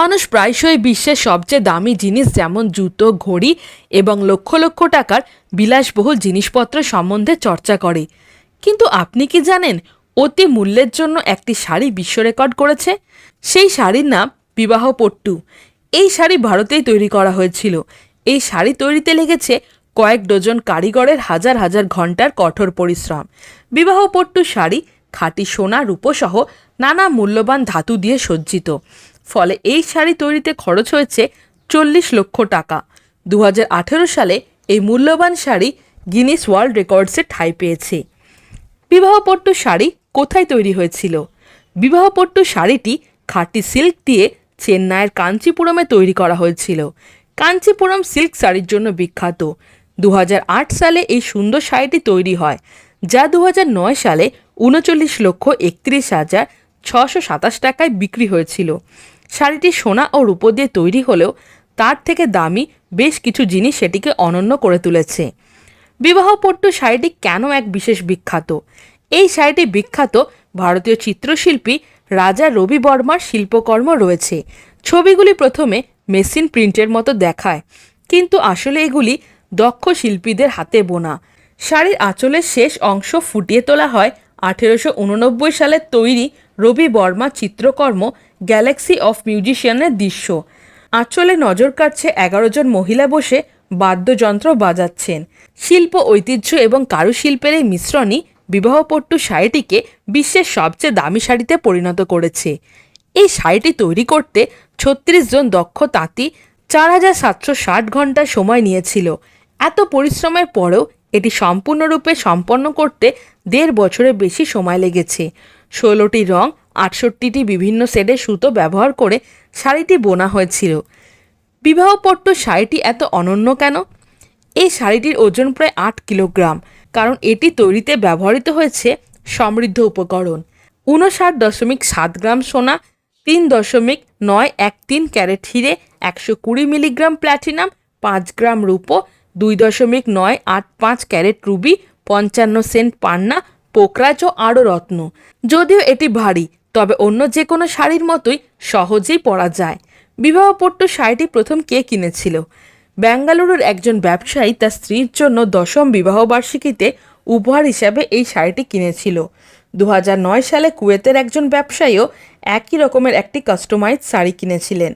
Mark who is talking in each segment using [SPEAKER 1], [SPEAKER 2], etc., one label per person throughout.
[SPEAKER 1] মানুষ প্রায়শই বিশ্বের সবচেয়ে দামি জিনিস যেমন জুতো, ঘড়ি এবং লক্ষ লক্ষ টাকার বিলাসবহুল জিনিসপত্র সম্বন্ধে চর্চা করে। কিন্তু আপনি কি জানেন অতি মূল্যের জন্য একটি শাড়ি বিশ্ব রেকর্ড করেছে? সেই শাড়ির নাম বিবাহ পট্টু। এই শাড়ি ভারতেই তৈরি করা হয়েছিল। এই শাড়ি তৈরিতে লেগেছে কয়েক ডজন কারিগরের হাজার হাজার ঘণ্টার কঠোর পরিশ্রম। বিবাহ পট্টু শাড়ি খাঁটি সোনা, রূপসহ নানা মূল্যবান ধাতু দিয়ে সজ্জিত। ফলে এই শাড়ি তৈরিতে খরচ হয়েছে চল্লিশ লক্ষ টাকা। দু হাজার আঠেরো সালে এই মূল্যবান শাড়ি গিনিস ওয়ার্ল্ড রেকর্ডসে ঠাঁই পেয়েছে। বিবাহপট্টু শাড়ি কোথায় তৈরি হয়েছিল? বিবাহপট্টু শাড়িটি খাঁটি সিল্ক দিয়ে চেন্নাইয়ের কাঞ্চিপুরমে তৈরি করা হয়েছিল। কাঞ্চিপুরম সিল্ক শাড়ির জন্য বিখ্যাত। দু হাজার আট সালে এই সুন্দর শাড়িটি তৈরি হয়, যা দু হাজার নয় সালে উনচল্লিশ লক্ষ একত্রিশ হাজার ছশো সাতাশ টাকায় বিক্রি হয়েছিল। শাড়িটি সোনা ও রূপো দিয়ে তৈরি হলেও তার থেকে দামি বেশ কিছু জিনিস সেটিকে অনন্য করে তুলেছে। বিবাহপট্টু শাড়িটি কেন এক বিশেষ বিখ্যাত? এই শাড়িটি বিখ্যাত ভারতীয় চিত্রশিল্পী রাজা রবি বর্মার শিল্পকর্ম রয়েছে। ছবিগুলি প্রথমে মেশিন প্রিন্টের মতো দেখায়, কিন্তু আসলে এগুলি দক্ষ শিল্পীদের হাতে বোনা। শাড়ির আঁচলের শেষ অংশ ফুটিয়ে তোলা হয় আঠেরোশো সালের তৈরি রবি বর্মা চিত্রকর্ম, গ্যালাক্সি অফ মিউজিশিয়ানের দৃশ্য। আঁচলে নজর কাটছে এগারো জন মহিলা বসে বাদ্যযন্ত্র বাজাচ্ছেন। শিল্প, ঐতিহ্য এবং কারুশিল্পের এই মিশ্রণই বিবাহপট্টু শাড়িটিকে বিশ্বের সবচেয়ে দামি শাড়িতে পরিণত করেছে। এই শাড়িটি তৈরি করতে ছত্রিশ জন দক্ষ তাঁতি চার হাজার সাতশো ষাট ঘণ্টা সময় নিয়েছিল। এত পরিশ্রমের পরেও এটি সম্পূর্ণরূপে সম্পন্ন করতে দেড় বছরের বেশি সময় লেগেছে। ষোলোটি রং, আটষট্টিটি বিভিন্ন শেডের সুতো ব্যবহার করে শাড়িটি বোনা হয়েছিল। বিবাহপট্টু শাড়িটি এত অনন্য কেন? এই শাড়িটির ওজন প্রায় আট কিলোগ্রাম, কারণ এটি তৈরিতে ব্যবহৃত হয়েছে সমৃদ্ধ উপকরণ। ঊনষাট দশমিক সাত গ্রাম সোনা, তিন দশমিক নয় এক তিন ক্যারেট হিরে, একশো কুড়ি মিলিগ্রাম প্ল্যাটিনাম, পাঁচ গ্রাম রূপো, দুই দশমিক নয় আট পাঁচ ক্যারেট রুবি, পঞ্চান্ন সেন্ট পান্না পোকরাজ ও আরও রত্ন। যদিও এটি ভারী, তবে অন্য যে কোনো শাড়ির মতোই সহজেই পরা যায়। বিবাহপট্টু শাড়িটি প্রথম কে কিনেছিল? বেঙ্গালুরুর একজন ব্যবসায়ী তার স্ত্রীর জন্য দশম বিবাহবার্ষিকীতে উপহার হিসাবে এই শাড়িটি কিনেছিল। দু সালে কুয়েতের একজন ব্যবসায়ীও একই রকমের একটি কাস্টমাইজ শাড়ি কিনেছিলেন।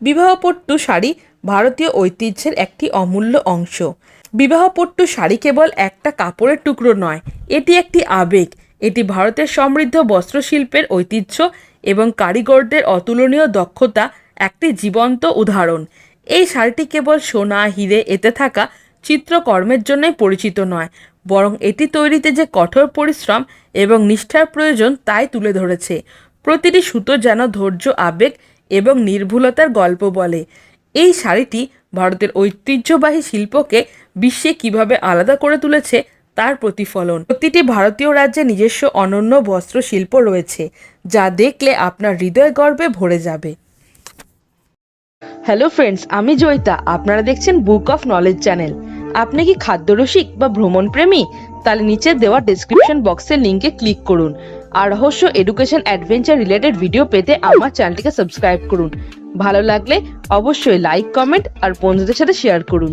[SPEAKER 1] বিবাহপট্টু শাড়ি ভারতীয় ঐতিহ্যের একটি অমূল্য অংশ। বিবাহপট্টু শাড়ি কেবল একটা কাপড়ের টুকরো নয়, এটি একটি আবেগ। এটি ভারতের সমৃদ্ধ বস্ত্রশিল্পের ঐতিহ্য এবং কারিগরদের অতুলনীয় দক্ষতা একটি জীবন্ত উদাহরণ। এই শাড়িটি কেবল সোনা, হিরে, এতে থাকা চিত্রকর্মের জন্যই পরিচিত নয়, বরং এটি তৈরিতে যে কঠোর পরিশ্রম এবং নিষ্ঠার প্রয়োজন তাই তুলে ধরেছে। প্রতিটি সুতো যেন ধৈর্য, আবেগ এবং নির্ভুলতার গল্প বলে। এই শাড়িটি ভারতের ঐতিহ্যবাহী শিল্পকে বিশ্বে কীভাবে আলাদা করে তুলেছে তার প্রতিফলন। প্রতিটি ভারতীয় রাজ্যে নিজস্ব অনন্য বস্ত্র শিল্প রয়েছে, যা দেখলে আপনার হৃদয় গর্বে ভরে যাবে। হ্যালো ফ্রেন্ডস আমি জয়িতা। আপনারা দেখছেন বুক অফ নলেজ চ্যানেল আপনি কি খাদ্যরসিক বা ভ্রমণ প্রেমী তাহলে নিচে দেওয়া ডেসক্রিপশন বক্সের লিঙ্কে ক্লিক করুন। আর রহস্য এডুকেশন অ্যাডভেঞ্চার রিলেটেড ভিডিও পেতে আমার চ্যানেলটিকে সাবস্ক্রাইব করুন। ভালো লাগলে অবশ্যই লাইক কমেন্ট আর বন্ধুদের সাথে শেয়ার করুন।